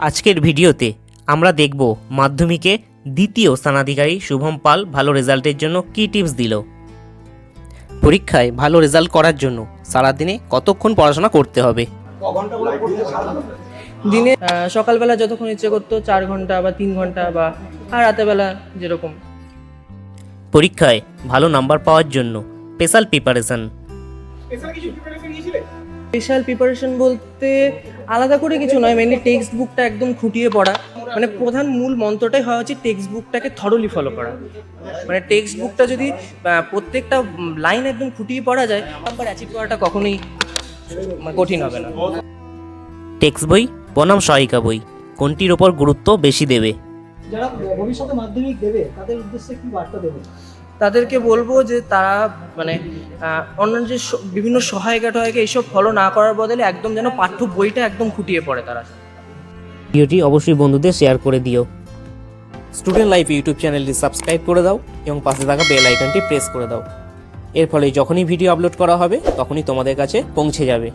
আজকের ভিডিওতে আমরা দেখব মাধ্যমিকে দ্বিতীয় স্থানাধিকারী শুভম পাল ভালো রেজাল্টের জন্য কী টিপস দিল। পরীক্ষায় ভালো রেজাল্ট করার জন্য সারাদিনে কতক্ষণ পড়াশোনা করতে হবে? দিনে সকালবেলা যতক্ষণ ইচ্ছে করতো চার ঘণ্টা বা তিন ঘণ্টা বা আর রাতেবেলা যেরকম। পরীক্ষায় ভালো নাম্বার পাওয়ার জন্য স্পেশাল প্রিপারেশন। স্পেশাল প্রিপারেশন বলতে আলাদা করে কিছু নয় মেনলি টেক্সট বুকটা একদম খুঁটিয়ে পড়া। মানে প্রধান মূল মন্ত্রটাই হওয়া উচিত টেক্সট বুকটাকে থরলি ফলো করা। মানে টেক্সট বুকটা যদি প্রত্যেকটা লাইন একদম খুঁটিয়ে পড়া যায় নাম্বার অ্যাচিভ করাটা কখনোই কঠিন হবে না। টেক্সট বই বনাম সহায়িকা বই কোনটির ওপর গুরুত্ব বেশি দেবে? যারা ভবিষ্যতে মাধ্যমিক দেবে তাদের উদ্দেশ্যে কি বার্তা দেবে? তাদেরকে বলব যে তারা মানে অন্যান্য যে বিভিন্ন সহায়িকা টহায়িকা এইসব ফলো না করার বদলে একদম যেন পাঠ্য বইটা একদম খুঁটিয়ে পড়ে তারা। ভিডিওটি অবশ্যই বন্ধুদের শেয়ার করে দিও। স্টুডেন্ট লাইফ ইউটিউব চ্যানেলটি সাবস্ক্রাইব করে দাও এবং পাশে থাকা বেল আইকনটি প্রেস করে দাও। এর ফলে যখনই ভিডিও আপলোড করা হবে তখনই তোমাদের কাছে পৌঁছে যাবে।